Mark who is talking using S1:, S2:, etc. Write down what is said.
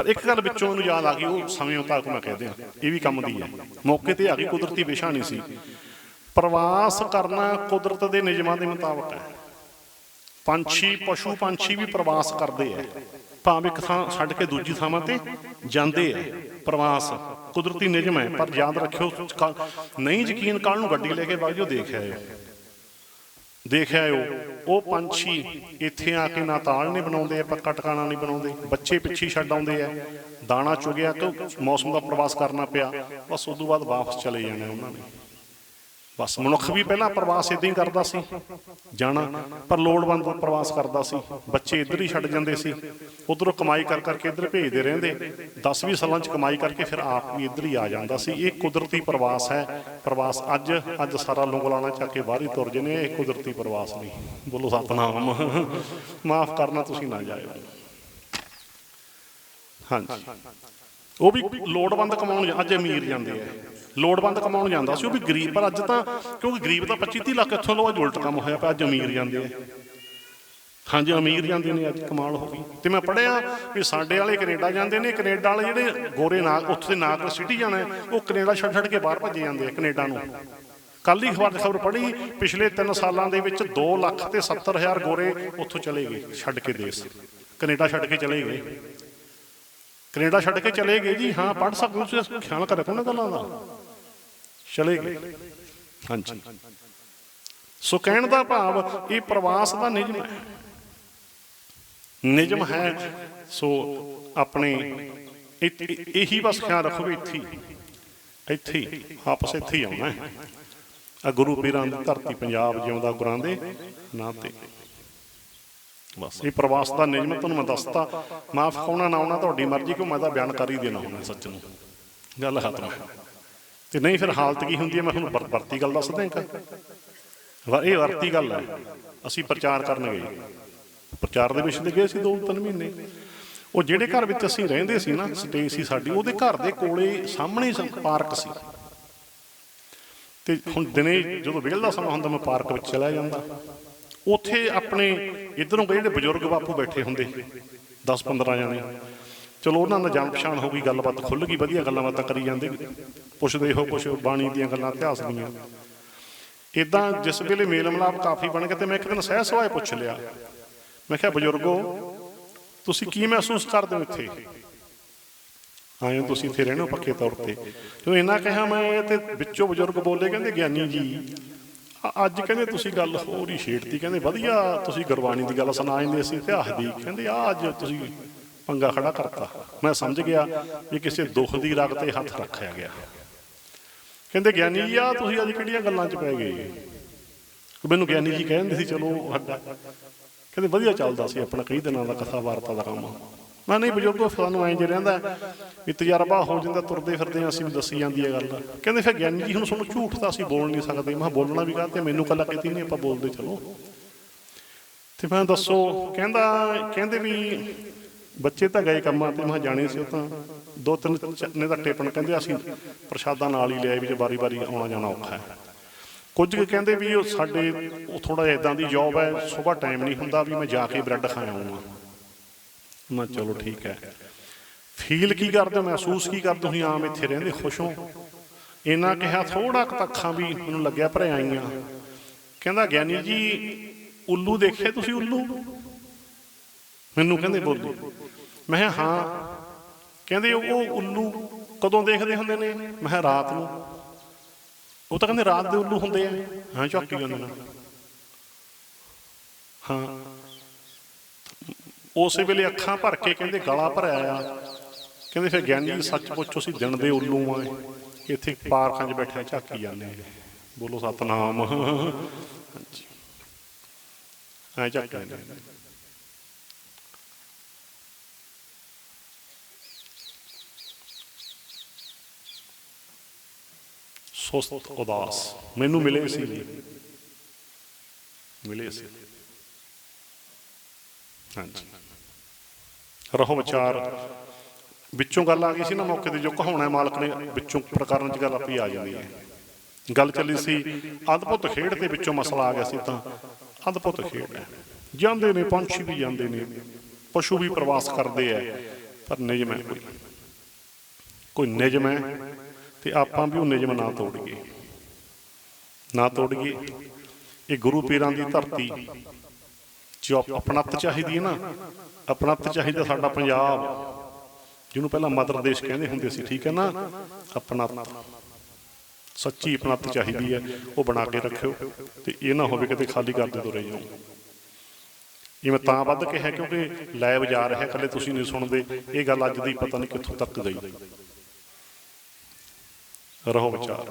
S1: ਪਰ ਇੱਕ ਗੱਲ ਵਿੱਚੋਂ ਮੈਨੂੰ ਯਾਦ ਆ ਗਈ, ਉਹ ਸਮੇਂ ਤੱਕ ਮੈਂ ਕਹਿ ਦਿਆਂ, ਇਹ ਵੀ ਕੰਮ ਦੀ ਹੈ ਮੌਕੇ ਤੇ ਆ ਗਈ, ਕੁਦਰਤੀ ਵਿਸ਼ਾ ਨਹੀਂ ਸੀ। ਪ੍ਰਵਾਸ ਕਰਨਾ ਕੁਦਰਤ ਦੇ ਨਿਯਮਾਂ ਦੇ ਮੁਤਾਬਕ ਹੈ। ਪੰਛੀ, ਪਸ਼ੂ ਪੰਛੀ ਵੀ ਪ੍ਰਵਾਸ ਕਰਦੇ ਆ। ਭਾਵੇਂ ਇੱਕ ਥਾਂ ਛੱਡ ਕੇ ਦੂਜੀ ਥਾਵਾਂ ਤੇ ਜਾਂਦੇ ਆ। ਪ੍ਰਵਾਸ ਕੁਦਰਤੀ ਨਿਯਮ ਹੈ, ਪਰ ਯਾਦ ਰੱਖਿਓ, ਕ- ਨਹੀਂ ਯਕੀਨ ਕੱਲ ਨੂੰ ਗੱਡੀ ਲੈ ਕੇ ਬਾਜੋ ਦੇਖ ਆਇਓ। ਦੇਖ ਆਇਓ ਉਹ। ਪੰਛੀ ਇੱਥੇ ਆ ਕੇ ਨਾ ਤਾਲ ਨਹੀਂ ਬਣਾਉਂਦੇ ਪੱਕਾ ਟਿਕਾਣਾ ਨਹੀਂ ਬਣਾਉਂਦੇ। ਬੱਚੇ ਪਿੱਛੇ ਛੱਡ ਆਉਂਦੇ ਆ। ਦਾਣਾ ਚੁਗਿਆ ਕਿ ਮੌਸਮ ਦਾ ਪ੍ਰਵਾਸ ਕਰਨਾ ਪਿਆ। ਬਸ ਉਦੋਂ ਬਾਅਦ ਵਾਪਸ ਚਲੇ ਜਾਣਾ ਉਹਨਾਂ ਨੇ। ਬਸ ਮਨੁੱਖ ਵੀ ਪਹਿਲਾਂ ਪ੍ਰਵਾਸ ਇਦਾਂ ਹੀ ਕਰਦਾ ਸੀ। ਜਾਣਾ, ਪਰ ਲੋੜਵੰਦ ਪ੍ਰਵਾਸ ਕਰਦਾ ਸੀ। ਬੱਚੇ ਇੱਧਰ ਹੀ ਛੱਡ ਜਾਂਦੇ ਸੀ। ਉਧਰੋਂ ਕਮਾਈ ਕਰ ਕਰਕੇ ਇੱਧਰ ਭੇਜਦੇ ਰਹਿੰਦੇ। 10-20 ਸਾਲਾਂ ਚ ਕਮਾਈ ਕਰਕੇ ਫਿਰ ਆਪ ਵੀ ਇੱਧਰ ਹੀ ਆ ਜਾਂਦਾ ਸੀ। ਇਹ ਕੁਦਰਤੀ ਪ੍ਰਵਾਸ ਹੈ। ਪ੍ਰਵਾਸ ਅੱਜ ਅੱਜ ਸਾਰਾ ਲੰਗਲਾਣਾ ਚੱਕ ਕੇ ਬਾਹਰ ਹੀ ਤੁਰ ਜਨੇ ਇਹ ਕੁਦਰਤੀ ਪ੍ਰਵਾਸ ਨਹੀਂ। ਬੋਲੋ ਸਤਨਾਮ। ਮਾਫ ਕਰਨਾ ਤੁਸੀਂ ਨਾ ਜਾਇਓ। ਹਾਂਜੀ। ਉਹ ਵੀ ਲੋੜਵੰਦ ਕਮਾਉਣ ਅੱਜ ਅਮੀਰ ਜਾਂਦੇ ਆ। ਲੋੜਵੰਦ ਕਮਾਉਣ ਜਾਂਦਾ ਸੀ, ਉਹ ਵੀ ਗਰੀਬ। ਪਰ ਅੱਜ ਤਾਂ ਕਿਉਂਕਿ ਗਰੀਬ ਤਾਂ 25 30 ਲੱਖ ਇੱਥੋਂ ਲੋ ਅੱਜ ਉਲਟ ਕੰਮ ਹੋਇਆ ਪਿਆ, ਅੱਜ ਅਮੀਰ ਜਾਂਦੇ ਆ। ਹਾਂਜੀ, ਅਮੀਰ ਜਾਂਦੇ ਨੇ, ਅੱਜ ਕਮਾਲ ਹੋ ਗਈ। ਤੇ ਮੈਂ ਪੜਿਆ ਵੀ ਸਾਡੇ ਵਾਲੇ ਕੈਨੇਡਾ ਜਾਂਦੇ ਨੇ, ਕੈਨੇਡਾ ਵਾਲੇ ਜਿਹੜੇ ਗੋਰੇ ਨਾਗ ਉੱਥੇ ਦੇ ਨਾਗ ਸਿਟੀਜ਼ਨ ਹੈ, ਉਹ ਕੈਨੇਡਾ ਛੱਡ ਛੱਡ ਕੇ ਬਾਹਰ ਭੱਜੇ ਜਾਂਦੇ ਆ ਕੈਨੇਡਾ ਨੂੰ। ਕੱਲ ਹੀ ਖਬਰ ਖਬਰ ਪੜ੍ਹੀ, ਪਿਛਲੇ 3 ਸਾਲਾਂ ਦੇ ਵਿੱਚ 2 ਲੱਖ ਤੇ 70 ਹਜ਼ਾਰ ਗੋਰੇ ਉੱਥੋਂ ਚਲੇ ਗਏ, ਛੱਡ ਕੇ ਦੇਸ਼। ਕੈਨੇਡਾ ਛੱਡ ਕੇ ਚਲੇ ਗਏ। ਕੈਨੇਡਾ ਛੱਡ ਕੇ ਚਲੇ ਗਏ ਜੀ, ਹਾਂ, ਪੜ੍ਹ ਸਕਦੇ ਹੋ ਤੁਸੀਂ ਖਿਆਲ ਕਰਿਆ ਕਰੋ ਨਾ ਗੱਲਾਂ ਦਾ। ਚਲੇ ਗਏ। ਹਾਂਜੀ। ਸੋ ਕਹਿਣ ਦਾ ਭਾਵ ਇਹ ਪ੍ਰਵਾਸ ਦਾ ਨਿਯਮ ਹੈ। ਨਿਯਮ ਹੈ, ਸੋ ਆਪਣੇ ਇਹੀ ਬਸ ਖਿਆਲ ਰੱਖੋ ਵੀ ਇੱਥੇ ਇੱਥੇ ਆਪਸ ਇੱਥੇ ਹੀ ਆਉਣਾ ਹੈ। ਆ ਗੁਰੂ ਪੀਰਾਂ ਦੀ ਧਰਤੀ ਪੰਜਾਬ ਜਿਉਂਦਾ ਗੁਰਾਂ ਦੇ ਨਾਂ ਤੇ। ਬਸ, ਇਹ ਪ੍ਰਵਾਸ ਦਾ ਨਿਯਮ ਤੁਹਾਨੂੰ ਮੈਂ ਦੱਸਤਾ। ਮਾਫ ਕੌਣਾ ਨਾ ਆਉਣਾ, ਤੁਹਾਡੀ ਮਰਜ਼ੀ, ਕਿਉਂ? ਮੈਂ ਤਾਂ ਬਿਆਨ ਕਰ ਹੀ ਦੇਣਾ ਹੁੰਦਾ ਸੱਚ ਨੂੰ। ਗੱਲ ਖਤਮ। ਤੇ ਨਹੀਂ ਫਿਰ ਹਾਲਤ ਕੀ ਹੁੰਦੀ ਹੈ? ਮੈਂ ਤੁਹਾਨੂੰ ਵਰਤੀ ਗੱਲ ਦੱਸਦਾ ਇੱਕ। ਇਹ ਵਰਤੀ ਗੱਲ ਹੈ। ਅਸੀਂ ਪ੍ਰਚਾਰ ਕਰਨ ਗਏ। ਪ੍ਰਚਾਰ ਦੇ ਵਿੱਚ ਤੇ ਗਏ ਸੀ ਦੋ ਤਿੰਨ ਮਹੀਨੇ। ਉਹ ਜਿਹੜੇ ਘਰ ਵਿੱਚ ਅਸੀਂ ਰਹਿੰਦੇ ਸੀ ਨਾ ਸਟੇ ਸੀ ਸਾਡੀ, ਉਹਦੇ ਘਰ ਦੇ ਕੋਲੇ ਸਾਹਮਣੇ ਪਾਰਕ ਸੀ। ਤੇ ਹੁਣ ਦਿਨੇ ਜਦੋਂ ਵਿਹਲ ਦਾ ਸਮਾਂ ਹੁੰਦਾ, ਮੈਂ ਪਾਰਕ ਵਿੱਚ ਚਲਾ ਜਾਂਦਾ। ਉੱਥੇ ਆਪਣੇ ਇਧਰੋਂ ਜਿਹੜੇ ਬਜ਼ੁਰਗ ਬਾਪੂ ਬੈਠੇ ਹੁੰਦੇ 10 15 ਜਣੇ। ਚਲੋ ਉਹਨਾਂ ਨਾਲ ਜਾਣ ਪਛਾਣ ਹੋ ਗਈ, ਗੱਲਬਾਤ ਖੁੱਲ ਗਈ, ਵਧੀਆ ਗੱਲਾਂ ਬਾਤਾਂ ਕਰੀ ਜਾਂਦੇ ਪੁੱਛਦੇ ਹੋ, ਕੁਛ ਬਾਣੀ ਦੀਆਂ ਗੱਲਾਂ, ਇਤਿਹਾਸ ਦੀਆਂ। ਇਦਾਂ ਜਿਸ ਵੇਲੇ ਮੇਲ ਮਿਲਾਪ ਕਾਫੀ ਬਣ ਗਿਆ ਤੇ ਮੈਂ ਇੱਕ ਦਿਨ ਸਹਿ ਸਵਾਏ ਪੁੱਛ ਲਿਆ। ਮੈਂ ਕਿਹਾ, ਬਜ਼ੁਰਗੋ, ਤੁਸੀਂ ਕੀ ਮਹਿਸੂਸ ਕਰਦੇ ਹੋ ਇੱਥੇ? ਆਏ ਹੋ ਤੁਸੀਂ ਇੱਥੇ ਰਹਿਣਾ ਪੱਕੇ ਤੌਰ ਤੇ। ਜਦੋਂ ਇਹਨਾਂ ਕਿਹਾ ਮੈਂ ਤੇ ਵਿੱਚੋਂ ਬਜ਼ੁਰਗ ਬੋਲੇ, ਕਹਿੰਦੇ, ਗਿਆਨੀ ਜੀ ਅੱਜ ਕਹਿੰਦੇ ਤੁਸੀਂ ਗੱਲ ਹੋਰ ਹੀ ਛੇੜਤੀ। ਕਹਿੰਦੇ, ਵਧੀਆ, ਤੁਸੀਂ ਗੁਰਬਾਣੀ ਦੀ ਗੱਲ ਸੁਣਾ ਜਾਂਦੇ ਸੀ, ਇਤਿਹਾਸ ਦੀ। ਕਹਿੰਦੇ ਆ ਅੱਜ ਤੁਸੀਂ ਪੰਗਾ ਖੜਾ ਕਰਤਾ। ਮੈਂ ਸਮਝ ਗਿਆ ਵੀ ਕਿਸੇ ਦੁੱਖ ਦੀ ਰਗ ਤੇ ਹੱਥ ਰੱਖਿਆ ਗਿਆ। ਕਹਿੰਦੇ, ਗਿਆਨੀ ਜੀ ਆ ਤੁਸੀਂ ਅੱਜ ਕਿਹੜੀਆਂ ਗੱਲਾਂ 'ਚ ਪੈ ਗਏ? ਮੈਨੂੰ ਗਿਆਨੀ ਜੀ ਕਹਿੰਦੇ ਸੀ, ਚਲੋ, ਸਾਡਾ ਕਹਿੰਦੇ, ਵਧੀਆ ਚੱਲਦਾ ਸੀ ਆਪਣਾ, ਕਈ ਦਿਨਾਂ ਦਾ ਕਥਾ ਵਾਰਤਾ ਦਾ ਕੰਮ ਮੈਂ ਨਹੀਂ ਬਜ਼ੁਰਗੋ, ਸਾਨੂੰ ਐਂ ਜੇ ਰਹਿੰਦਾ ਵੀ ਤਜਰਬਾ ਹੋ ਜਾਂਦਾ, ਤੁਰਦੇ ਫਿਰਦੇ ਅਸੀਂ ਵੀ ਦੱਸੀ ਜਾਂਦੀ ਹੈ ਗੱਲ ਕਹਿੰਦੇ, ਫਿਰ ਗਿਆਨੀ ਜੀ, ਹੁਣ ਤੁਹਾਨੂੰ ਝੂਠ ਤਾਂ ਅਸੀਂ ਬੋਲ ਨਹੀਂ ਸਕਦੇ। ਮੈਂ ਕਿਹਾ, ਬੋਲਣਾ ਵੀ ਕਹਤੇ? ਮੈਨੂੰ ਕੱਲਾ ਕਿਤੇ ਨਹੀਂ ਆਪਾਂ ਬੋਲਦੇ, ਚਲੋ। ਤੇ ਮੈਂ ਦੱਸੋ। ਕਹਿੰਦਾ, ਕਹਿੰਦੇ ਵੀ ਬੱਚੇ ਤਾਂ ਗਏ ਕੰਮਾਂ ਤੇ, ਮੈਂ ਕਿਹਾ ਜਾਣੇ ਸੀ ਉਹ ਤਾਂ ਦੋ ਤਿੰਨ ਚੰਨੇ ਦਾ ਟੇਪਣ ਕਹਿੰਦੇ ਅਸੀਂ ਪ੍ਰਸ਼ਾਦਾਂ ਨਾਲ ਹੀ ਲਿਆਏ ਵੀ ਜੇ ਵਾਰੀ-ਵਾਰੀ ਆਉਣਾ ਜਾਣਾ ਔਖਾ ਹੈ। ਕੁਝ ਕੁ ਕਹਿੰਦੇ ਵੀ ਉਹ ਸਾਡੇ, ਉਹ ਥੋੜਾ ਜਿਹਾ ਇਦਾਂ ਦੀ ਜੌਬ ਹੈ, ਸਵੇਰ ਟਾਈਮ ਨਹੀਂ ਹੁੰਦਾ ਵੀ ਮੈਂ ਜਾ ਕੇ ਬ੍ਰੈਡ ਖਾ ਆਉਂਗਾ। ਮੈਂ ਚਲੋ ਠੀਕ ਹੈ। ਫੀਲ ਕੀ ਕਰਦੇ ਹੋ ਮਹਿਸੂਸ ਕੀ ਕਰਦੇ ਹੋ ਤੁਸੀਂ ਆਮ ਇੱਥੇ ਰਹਿੰਦੇ, ਖੁਸ਼ ਹੋ? ਇਹਨਾਂ ਕਿਹਾ ਥੋੜਾ ਕੁ ਅੱਖਾਂ ਵੀ ਮੈਨੂੰ ਲੱਗਿਆ ਭਰੇ ਆਈਆਂ। ਕਹਿੰਦਾ ਗਿਆਨੀ ਜੀ, ਉੱਲੂ ਦੇਖੇ ਤੁਸੀਂ ਉੱਲੂ? ਮੈਨੂੰ ਕਹਿੰਦੇ ਬੋਲੋ। ਮੈਂ ਕਿਹਾ, ਹਾਂ। ਕਹਿੰਦੇ, ਉਹ ਉੱਲੂ ਕਦੋਂ ਦੇਖਦੇ ਹੁੰਦੇ ਨੇ? ਮੈਂ ਕਿਹਾ, ਰਾਤ ਨੂੰ। ਉਹ ਤਾਂ ਕਹਿੰਦੇ, ਰਾਤ ਦੇ ਉੱਲੂ ਹੁੰਦੇ ਆ। ਹਾਂ ਝਾਕੀ ਜਾਂਦੇ ਨੇ। ਹਾਂ। ਉਸੇ ਵੇਲੇ ਅੱਖਾਂ ਭਰ ਕੇ ਕਹਿੰਦੇ, ਗਲਾ ਭਰਿਆ ਆ। ਕਹਿੰਦੇ, ਫਿਰ ਗਿਆਨੀ ਜੀ, ਸੱਚ ਪੁੱਛੋ ਸੀ ਦਿਨ ਦੇ ਉੱਲੂ ਆ ਇੱਥੇ ਪਾਰਕਾਂ 'ਚ ਬੈਠੇ ਝਾਕੀ ਜਾਂਦੇ ਆ। ਬੋਲੋ, ਸਤਨਾਮ। ਹਾਂਜੀ। ਐ ਝਾਕੀ ਜਾਂਦੇ ਸੁਸਤ ਉਦਾਸ ਮੈਨੂੰ ਮਿਲੇ ਸੀ ਮਿਲੇ ਸੀ ਹਾਂਜੀ। ਰਹੋ ਵਿਚਾਰ। ਵਿੱਚੋਂ ਗੱਲ ਆ ਗਈ ਸੀ ਨਾ ਮੌਕੇ ਤੇ ਜੋ ਕਹਾਉਣਾ ਮਾਲਕ ਨੇ, ਵਿੱਚੋਂ ਪ੍ਰਕਰਨ ਚ ਗੱਲ ਆਪੀ ਆ ਜਾਂਦੀ ਹੈ। ਗੱਲ ਚੱਲੀ ਸੀ, ਅਦਭੁਤ ਖੇਡ ਦੇ ਵਿੱਚੋਂ ਮਸਲਾ ਆ ਗਿਆ ਸੀ ਤਾਂ ਅਦਭੁਤ ਖੇਡ ਹੈ। ਜਾਂਦੇ ਨੇ, ਪੰਛੀ ਵੀ ਜਾਂਦੇ ਨੇ, ਪਸ਼ੂ ਵੀ ਪ੍ਰਵਾਸ ਕਰਦੇ ਐ ਪਰ ਨਿਯਮ ਹੈ ਕੋਈ। ਕੋਈ ਨਿਯਮ ਹੈ ਤੇ ਆਪਾਂ ਵੀ ਉਹ ਨਿਯਮ ਨਾ ਤੋੜੀਏ ਨਾ ਤੋੜੀਏ ਇਹ ਗੁਰੂ ਪੀਰਾਂ ਦੀ ਧਰਤੀ, ਜੋ ਆਪਣਤ ਚਾਹੀਦੀ ਹੈ ਨਾ ਆਪਣਤ ਚਾਹੀਦਾ ਸਾਡਾ ਪੰਜਾਬ। ਜਿਹਨੂੰ ਪਹਿਲਾਂ ਮਦਰ ਦੇਸ਼ ਕਹਿੰਦੇ ਹੁੰਦੇ ਸੀ, ਠੀਕ ਹੈ ਨਾ? ਆਪਣਤ ਸੱਚੀ ਆਪਣਤ ਚਾਹੀਦੀ ਹੈ, ਉਹ ਬਣਾ ਕੇ ਰੱਖਿਓ ਤੇ ਇਹ ਨਾ ਹੋਵੇ ਕਿਤੇ ਖਾਲੀ ਕਰਦੇ ਤੁਰੇ ਜਾਓ। ਇਹ ਮੈਂ ਤਾਂ ਵੱਧ ਕਿਹਾ ਕਿਉਂਕਿ ਲਾਈਵ ਜਾ ਰਿਹਾ ਕੱਲੇ ਤੁਸੀਂ ਨਹੀਂ ਸੁਣਦੇ। ਇਹ ਗੱਲ ਅੱਜ ਦੀ ਪਤਾ ਨਹੀਂ ਕਿੱਥੋਂ ਤੱਕ ਗਈ। ਰਹੋ ਵਿਚਾਰ